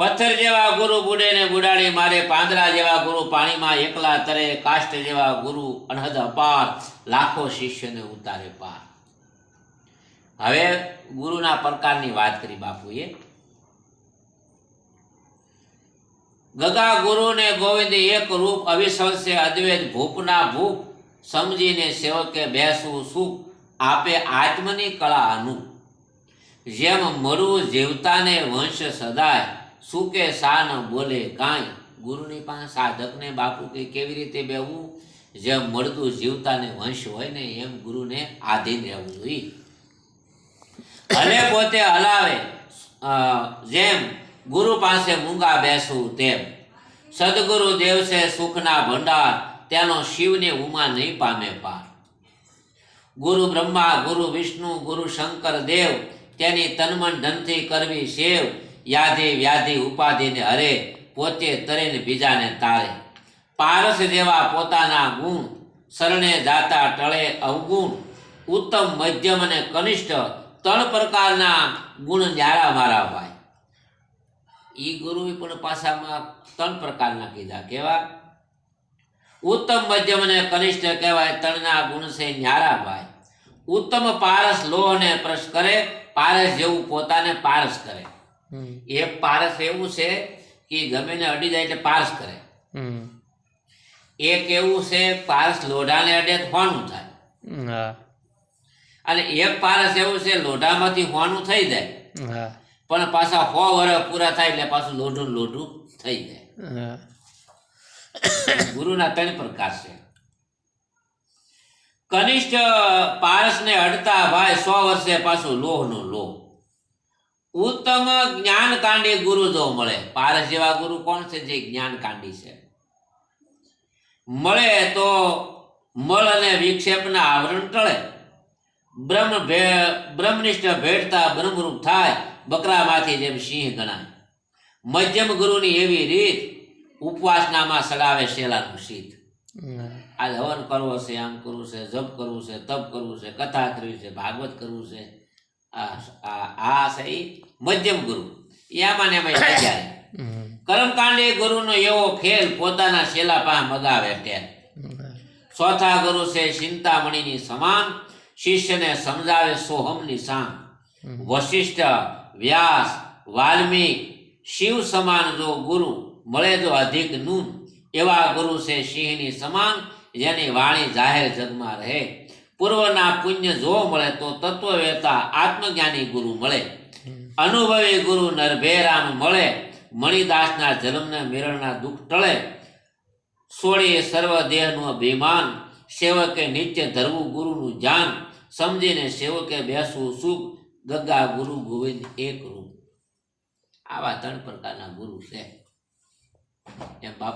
પથ્થર જેવા ગુરુ બુડે ને બુડાડી, મારે પાંદડા જેવા ગુરુ પાણીમાં એકલા તરે, કાષ્ટ જેવા ગુરુ અનહદ અપાર, લાખો શિષ્યને ઉતારે પાર. હવે ગુરુના પ્રકારની વાત કરી બાપુએ. ગગા ગુરુ ને ગોવિંદ એક રૂપ અવિશ્વસે અદ્વૈત ભૂપના ભૂપ, સમજીને સેવકે બેસવું સુખ, આપે આત્મની કળા અનુ. જેમ મરુ જીવતાને વંશ સદાય સુકે સા ન બોલે કાંઈ? ગુરુની પાસે સાધકને બાપુ કે કેવી રીતે બેવું જેમ મળતું જીવતાને વંશ હોય ને એમ ગુરુને આધીન રહેવું જોઈએ. ભલે પોતે હલાવે જેમ ગુરુ પાસે મૂંગા બેસવું તેમ. સદગુરુ દેવ છે સુખના ભંડાર, તેનો શિવને ઉમા નહીં પામે પાર. ગુરુ બ્રહ્મા, ગુરુ વિષ્ણુ, ગુરુ શંકર દેવ તેની તનમન ધનથી કરવી સેવ યાધિ વ્યાધિ ઉપાધિને હરે પોતે તરીને બીજાને તારે પારસ જેવા પોતાના ગુણ શરણે જાતા ટળે અવગુણ. ઉત્તમ, મધ્યમ અને કનિષ્ઠ ત્રણ પ્રકારના ગુણ ન્યારા મારા ભાઈ. એ ગુરુ પણ પાછામાં ત્રણ પ્રકારના કીધા કેવા? ઉત્તમ, મધ્યમ અને કનિષ્ઠ કહેવાય ત્રણના ગુણ છે ન્યારા ભાઈ. ઉત્તમ પારસ લોહને પ્રશ કરે, પારસ જેવું પોતાને પારસ કરે. એક પારસ એવું છે કે ગમે ને અડી જાય એટલે પારસ કરે. હમ. એક એવું છે પારસ લોઢાને અડે હોનું થાય. અને એક પારસ એવું છે લોઢામાંથી હોનું થઈ જાય. પણ પાછા સો વર્ષ પૂરા થાય એટલે પાછું લોઢું લોઢું થઈ જાય. ગુરુના ત્રણ પ્રકાર છે. કનિષ્ઠ પારસને અડતા ભાઈ સો વર્ષે પાછું લોહનો લોહ. ઉત્તમ જ્ઞાનકાંડી ગુરુ જો મળે. પારસ જેવા ગુરુ કોણ છે? જે જ્ઞાનકાંડી છે. મળે તો મળ અને વિક્ષેપના આવરણ ટળે. બ્રહ્મ ભે બ્રહ્મનિષ્ઠ ભેટતા બ્રહ્મરૂપ થાય. બકરામાંથી જેમ સિંહ ગણાય. મધ્યમ ગુરુની એવી રીત ઉપવાસનામાં સડાવે શેલાનું શીત આ હવન કરવો છે આમ કરવું છે જપ કરવું છે તપ કરવું છે કથા કરવી છે ભાગવત કરવું છે. આ આ- આ મધ્યમ ગુરુ. એમાં એમાં જાય કર્મકાંડી ગુરુનો એવો ખેલ પોતાના શેલા પા મગાવે ટેલ ચોથા ગુરુ છે ચિંતામણીની સમાન. શિષ્યને સમજાવે સોહમની સામ વશિષ્ઠ વ્યાસ વાલ્મીક શિવ સમાન જો ગુરુ મળે જો અધિક નૂન. એવા ગુરુ છે સિંહની સમાન જેની વાણી જાહેર જગમાં રહે. પૂર્વના પુણ્ય જો મળે તો તત્વવેતા આત્મજ્ઞાની ગુરુ મળે. અનુભવી ગુરુ નરભેરામ મળે. મણિદાસના જન્મને મેળણના દુઃખ ટળે. સોળીએ સર્વ દેહનું અભિમાન. સેવકે નિત્ય ધરવું ગુરુનું જાન. સમજીને સેવકે બેસવું સુખ. ગગા ગુરુ ગોવિંદ એક રૂપ. આવા ત્રણ પ્રકારના ગુરુ છે. એમ બાપ